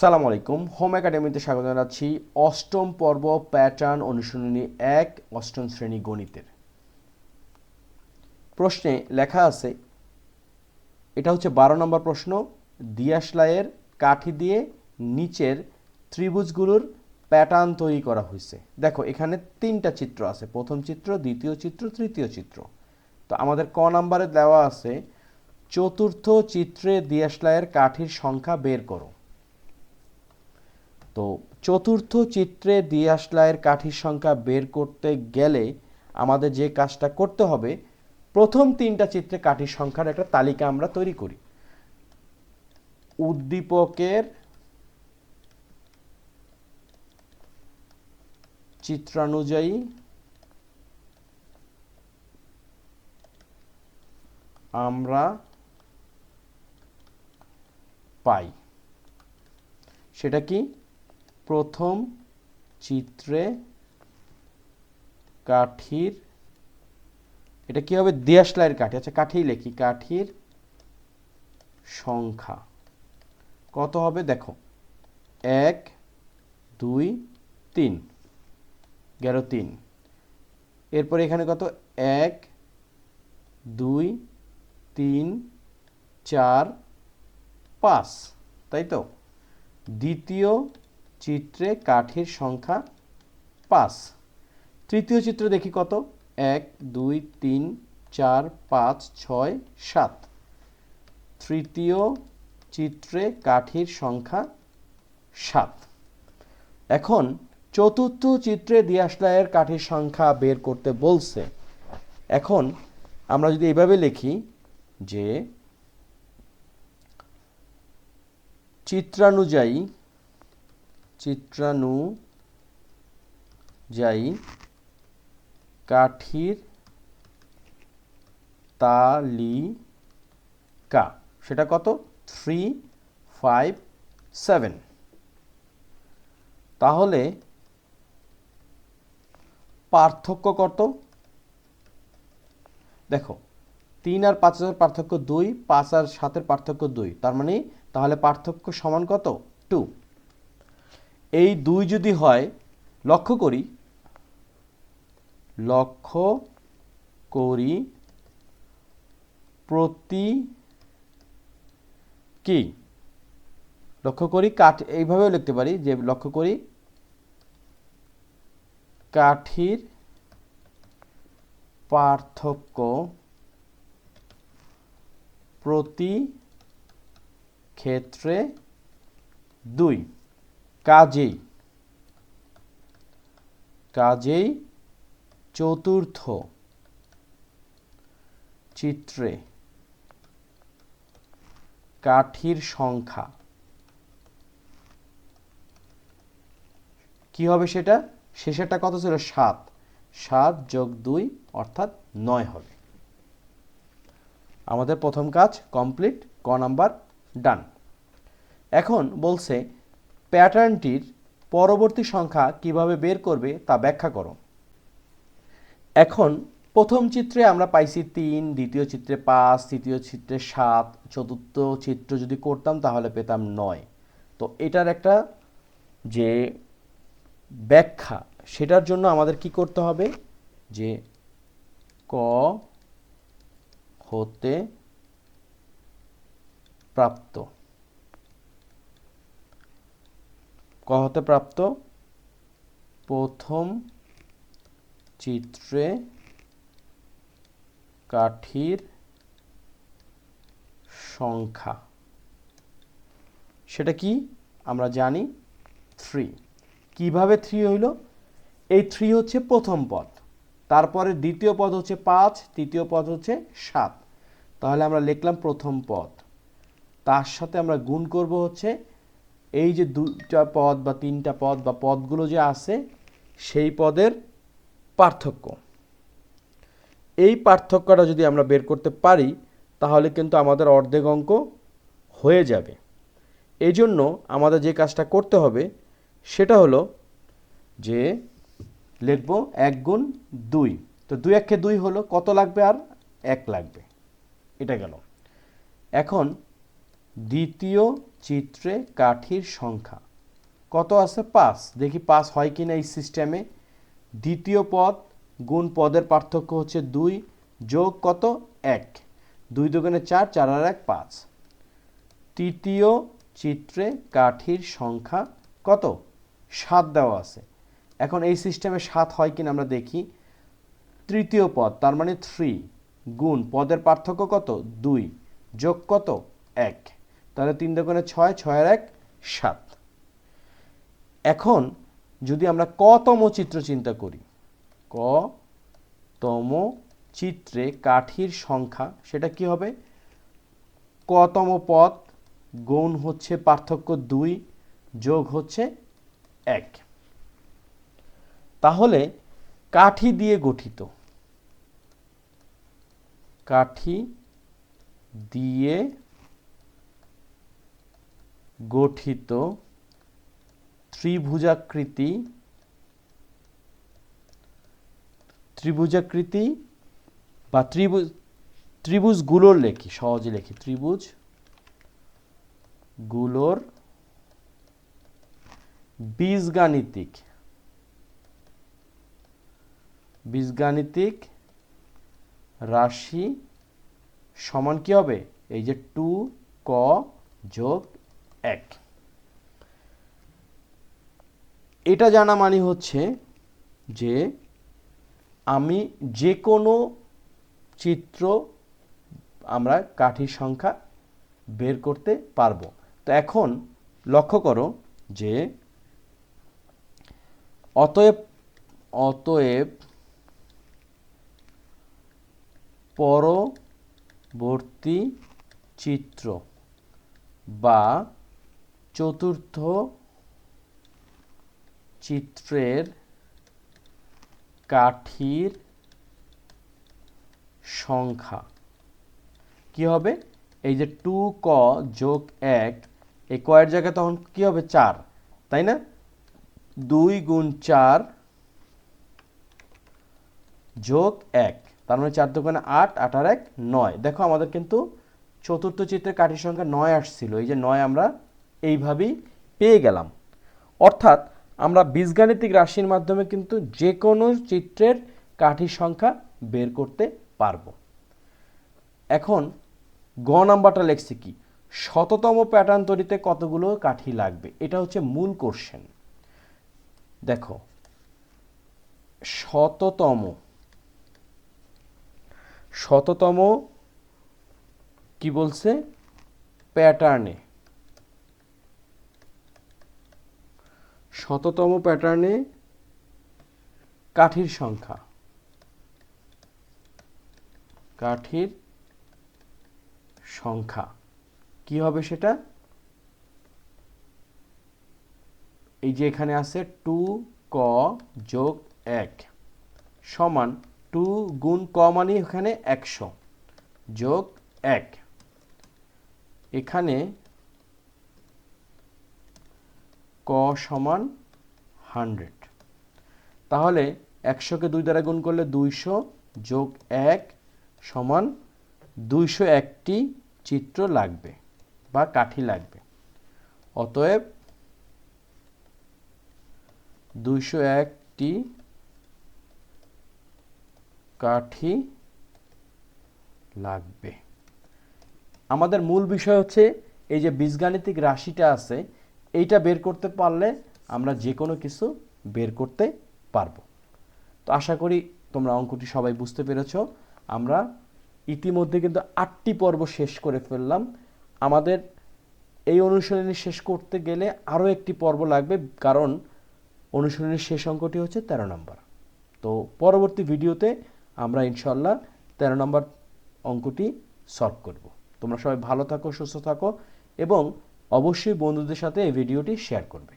সালাম আলাইকুম। হোম একাডেমিতে স্বাগত জানাচ্ছি। অষ্টম পর্ব প্যাটার্ন অনুশীলনী এক, অষ্টম শ্রেণি গণিতের। প্রশ্নে লেখা আছে, এটা হচ্ছে বারো নম্বর প্রশ্ন দিয়াশলাইয়ের কাঠি দিয়ে নিচের ত্রিভুজগুলোর প্যাটার্ন তৈরি করা হয়েছে। দেখো, এখানে তিনটা চিত্র আছে। প্রথম চিত্র, দ্বিতীয় চিত্র, তৃতীয় চিত্র। তো আমাদের ক নাম্বারে দেওয়া আছে, চতুর্থ চিত্রে দিয়াশলাইয়ের কাঠির সংখ্যা বের করো। তো চতুর্থ চিত্রে দিয়াশলাইয়ের কাঠির সংখ্যা বের করতে গেলে আমাদের যে কাজটা করতে হবে, প্রথম তিনটা চিত্রে কাঠির সংখ্যার একটা তালিকা আমরা তৈরি করি। উদ্দীপকের চিত্রানুযায়ী আমরা পাই। সেটা কি? প্রথম চিত্রে কাঠির, এটা কি হবে? দিয়াশলাইয়ের কাঠি। আচ্ছা কাঠি লেখি। কাঠির সংখ্যা। কত হবে? দেখো। এক, দুই, তিন। গেল তিন। এরপর এখানে কত? এক, দুই, তিন, চার, পাঁচ। তাই তো? দ্বিতীয় চিত্রে কাঠির সংখ্যা পাঁচ। তৃতীয় চিত্র দেখি কত? এক, দুই, তিন, চার, পাঁচ, ছয়, সাত। তৃতীয় চিত্রে কাঠির সংখ্যা সাত। এখন চতুর্থ চিত্রে দিয়াশলাইয়ের কাঠির সংখ্যা বের করতে বলছে। এখন আমরা যদি এইভাবে লিখি যে, চিত্রানুযায়ী চিত্রানুযায়ী কাঠির তালিকা। সেটা কত? থ্রি ফাইভ সেভেন তাহলে পার্থক্য কত? দেখো, তিন আর পাঁচ হাজার পার্থক্য দুই, পাঁচ আর সাতের পার্থক্য দুই। তার মানে তাহলে পার্থক্য সমান কত? টু এই দুই যদি হয়, লক্ষ্য করি। লক্ষ্য করি প্রতি কি? লক্ষ্য করি কাঠ, এইভাবেও লিখতে পারি যে লক্ষ্য করি কাঠির পার্থক্য প্রতি ক্ষেত্রে দুই। কাজেই কাজেই চতুর্থ চিত্রে কাঠির সংখ্যা। কি হবে সেটা? শেষেরটা কত ছিল? সাত। সাত যোগ দুই অর্থাৎ নয় হবে। আমাদের প্রথম কাজ কমপ্লিট, ক নাম্বার, ডান। এখন বলছে প্যাটার্নটির পরবর্তী সংখ্যা কীভাবে বের করবে তা ব্যাখ্যা করো। এখন প্রথম চিত্রে আমরা পাইছি তিন, দ্বিতীয় চিত্রে পাঁচ, তৃতীয় চিত্রে সাত, চতুর্থ চিত্র যদি করতাম তাহলে পেতাম নয়। তো এটার একটা যে ব্যাখ্যা, সেটার জন্য আমাদের কি করতে হবে? যে ক হতে প্রাপ্ত। ক হতে প্রাপ্ত? প্রথম চিত্রে কাঠির সংখ্যা। সেটা কি? আমরা জানি থ্রি কীভাবে থ্রি হইল? এই থ্রি হচ্ছে প্রথম পদ। তারপরে দ্বিতীয় পদ হচ্ছে পাঁচ, তৃতীয় পদ হচ্ছে সাত। তাহলে আমরা লিখলাম প্রথম পদ। তার সাথে আমরা গুণ করব হচ্ছে এই যে দুটা পদ বা তিনটা পদ বা পদগুলো যে আছে, সেই পদের পার্থক্য। এই পার্থক্যটা যদি আমরা বের করতে পারি, তাহলে কিন্তু আমাদের অর্ধেক অঙ্ক হয়ে যাবে। এই জন্য আমাদের যে কাজটা করতে হবে, সেটা হলো যে লিখব এক গুণ দুই। তো দুই একে দুই হলো কত লাগবে আর এক লাগবে? এটা গেল। এখন দ্বিতীয় চিত্রে কাঠির সংখ্যা। কত আছে? পাঁচ। দেখি পাঁচ হয় কি না এই সিস্টেমে দ্বিতীয় পদ, গুণ পদের পার্থক্য হচ্ছে দুই, যোগ কত? এক। দুই দোকানে চার চার আর এক, পাঁচ। তৃতীয় চিত্রে কাঠির সংখ্যা কত? সাত দেওয়া আছে। এখন এই সিস্টেমে সাত হয় কিনা আমরা দেখি। তৃতীয় পদ, তার মানে থ্রি গুণ পদের পার্থক্য কত? দুই, যোগ কত? এক। তাহলে তিন দোকানে ছয়, ছয়ের এক, সাত। এখন যদি আমরা কতম চিত্র চিন্তা করি ক তম চিত্রে কাঠির সংখ্যা, সেটা কি হবে? কতম পদ গুণ হচ্ছে পার্থক্য দুই, যোগ হচ্ছে এক। তাহলে কাঠি দিয়ে গঠিত। কাঠি দিয়ে গঠিত ত্রিভুজাকৃতি ত্রিভুজাকৃতি বা ত্রিভুজ ত্রিভুজগুলোর লেখি, সহজে লেখি ত্রিভুজগুলোর বীজগাণিতিক বীজগাণিতিক রাশি সমান কি হবে? এই যে টু ক যোগ এক। এটা জানা মানে হচ্ছে যে আমি যে কোনো চিত্র আমরা কাঠির সংখ্যা বের করতে পারব। তো এখন লক্ষ্য করো যে অতএব অতএব পরবর্তী চিত্র বা চতুর্থ চিত্রের কাঠির সংখ্যা। কি হবে? এই যে টু ক যোগ এক, এই কয়ের জায়গায় তখন কি হবে? চার, তাই না? দুই গুণ চার যোগ এক, তার মানে চার দোকানে আট আট আর এক নয়। দেখো আমাদের কিন্তু চতুর্থ চিত্রের কাঠির সংখ্যা নয় আসছিল। এই যে নয় আমরা এইভাবেই পেয়ে গেলাম। অর্থাৎ আমরা বীজগাণিতিক রাশির মাধ্যমে কিন্তু যে কোনো চিত্রের কাঠির সংখ্যা বের করতে পারব। এখন গ নাম্বারটা লেখছি কি? শততম প্যাটার্ন তৈরিতে কতগুলো কাঠি লাগবে? এটা হচ্ছে মূল কোশ্চেন দেখো, শততম শততম কি বলছে? প্যাটার্নে। শততম প্যাটার্নে কাঠির সংখ্যা। কাঠির সংখ্যা। কি হবে সেটা? এই যে এখানে আছে টু ক যোগ এক সমান টু গুণ ক মানে এখানে একশো যোগ এক। এখানে ক সমান হান্ড্রেড। তাহলে একশোকে দুই দ্বারা গুণ করলে দুইশো যোগ এক সমান দুইশো একটি চিত্র লাগবে বা কাঠি লাগবে। অতএব দুইশো একটি কাঠি লাগবে। আমাদের মূল বিষয় হচ্ছে এই যে বীজগাণিতিক রাশিটা আছে এইটা বের করতে পারলে আমরা যে কোনো কিছু বের করতে পারব। তো আশা করি তোমরা অঙ্কটি সবাই বুঝতে পেরেছ। আমরা ইতিমধ্যে কিন্তু আটটি পর্ব শেষ করে ফেললাম। আমাদের এই অনুশীলনী শেষ করতে গেলে আরও একটি পর্ব লাগবে, কারণ অনুশীলনীর শেষ অঙ্কটি হচ্ছে তেরো নম্বর। তো পরবর্তী ভিডিওতে আমরা ইনশাল্লাহ তেরো নম্বর অঙ্কটি সলভ করব। তোমরা সবাই ভালো থাকো, সুস্থ থাকো এবং অবশ্যই বন্ধুদের সাথে এই ভিডিওটি শেয়ার করবে।